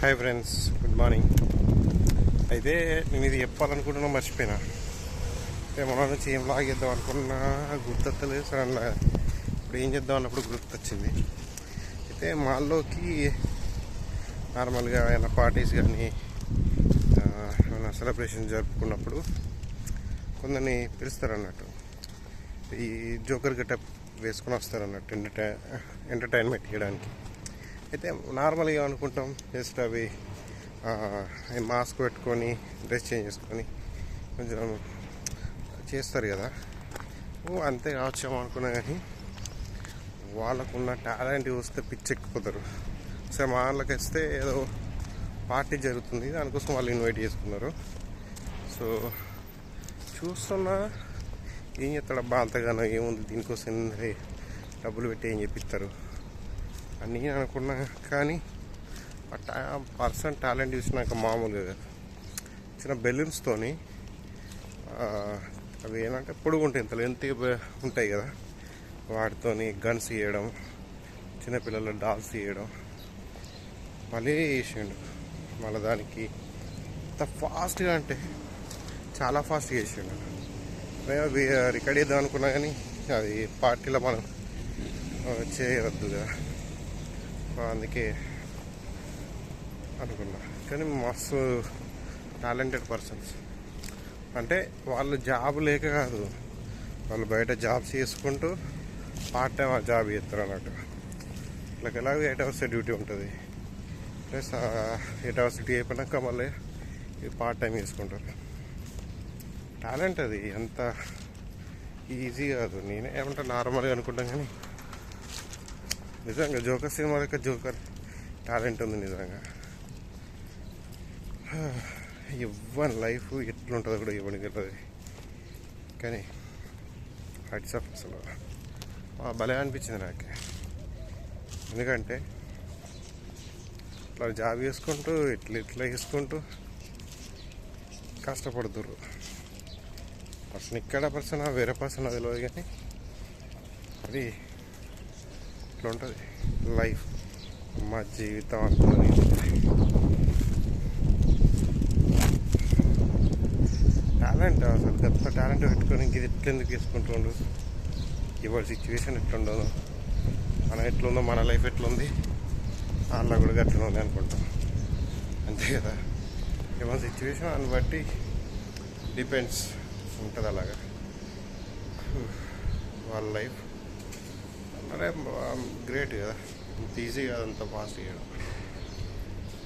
Hi friends good morning అయితే నేను ఇది చెప్పాలనుకుంటున్నా మర్చిపోయినా. ఏమన్నా నుంచి ఏం లాగేద్దాం అనుకున్నా గుర్తొత్తలేదు అన్న. ఇప్పుడు ఏం చేద్దాం అన్నప్పుడు గుర్తొచ్చింది. అయితే మాల్లోకి నార్మల్గా ఏమైనా పార్టీస్ కానీ ఏమైనా సెలబ్రేషన్ జరుపుకున్నప్పుడు కొందరిని పిలుస్తారు అన్నట్టు ఈ జోకర్ గెటప్ వేసుకొని వస్తారన్నట్టు ఎంటర్టై ఎంటర్టైన్మెంట్ చేయడానికి. అయితే నార్మల్గా అనుకుంటాం జస్ట్ అవి మాస్క్ పెట్టుకొని డ్రెస్ చేంజ్ చేసుకొని కొంచెం చేస్తారు కదా. అంతే కావచ్చేమో అనుకున్నా కానీ వాళ్ళకున్న టాలెంట్ చూస్తే పిచ్చెక్కిపోతారు. సరే మా వాళ్ళకి వస్తే ఏదో పార్టీ జరుగుతుంది దానికోసం వాళ్ళు ఇన్వైట్ చేసుకున్నారు. సో చూస్తున్నా ఏం చేస్తాడు అంతగానో ఏముంది దీనికోసం డబ్బులు పెట్టి ఏం చెప్పిస్తారు అని నేను అనుకున్నా కానీ ఆ పర్సన్ టాలెంట్ చూసినాక మామూలుగా చిన్న బెలూన్స్తోని అవి ఏంటంటే పొడుగు ఉంటాయి ఇంత లెంత్ ఉంటాయి కదా. వాటితోని గన్స్ ఇవ్వడం చిన్నపిల్లల డాల్స్ ఇవ్వడం మళ్ళీ చేసిండు. మళ్ళీ దానికి ఇంత ఫాస్ట్గా అంటే చాలా ఫాస్ట్గా చేసిండు. మేము అవి రికార్డ్ చేద్దాం అనుకున్నా కానీ అది పార్టీలో మనం చేయవద్దుగా చేయవద్దు కదా. అందుకే అనుకున్నా. కానీ మస్తు టాలెంటెడ్ పర్సన్స్. అంటే వాళ్ళు జాబ్ లేక కాదు. వాళ్ళు బయట జాబ్స్ చేసుకుంటూ పార్ట్ టైం ఆ జాబ్ చేస్తారు అన్నట్టు. వాళ్ళకి ఎలాగో ఎయిట్ అవర్స్ డ్యూటీ ఉంటుంది. ప్లస్ ఎయిట్ అవర్స్ డ్యూటీ అయిపోయినాక మళ్ళీ పార్ట్ టైం చేసుకుంటారు. టాలెంట్ అది. అంత ఈజీ కాదు. నేనే ఏమంటే నార్మల్గా అనుకుంటాం కానీ నిజంగా జోకర్ సినిమా యొక్క జోకర్ టాలెంట్ ఉంది నిజంగా. ఇవ్వని లైఫ్ ఎట్లుంటుందో కూడా ఇవ్వని తెలియదు కానీ వాట్సాప్ అసలు భలే అనిపించింది నాకు. ఎందుకంటే ఇట్లా జాబ్ చేసుకుంటూ ఇట్లా ఇట్లా చేసుకుంటూ కష్టపడుతుర్రు. పర్సన్ ఇక్కడ పర్సన్ వేరే పర్సన్ అది లేదు కానీ అది ఇట్లా ఉంటుంది లైఫ్ మా జీవితం అంతా టాలెంట్ అసలు గొప్ప టాలెంట్ పెట్టుకొని ఇది ఎట్లెందుకు తీసుకుంటుండ్రు ఇవాళ సిచ్యువేషన్ ఎట్లుండదు. మనం ఎట్లుందో మన లైఫ్ ఎట్లుంది? వాళ్ళ కూడా గట్లనే ఉంది అనుకుంటాం. అంతే కదా? ఏమైనా సిచ్యువేషన్ అని బట్టి డిపెండ్స్ ఉంటుంది అలాగా. వాళ్ళ లైఫ్ అరే గ్రేట్ కదా ఇంత ఈజీ కాదు అంత ఫాస్ట్ చేయడం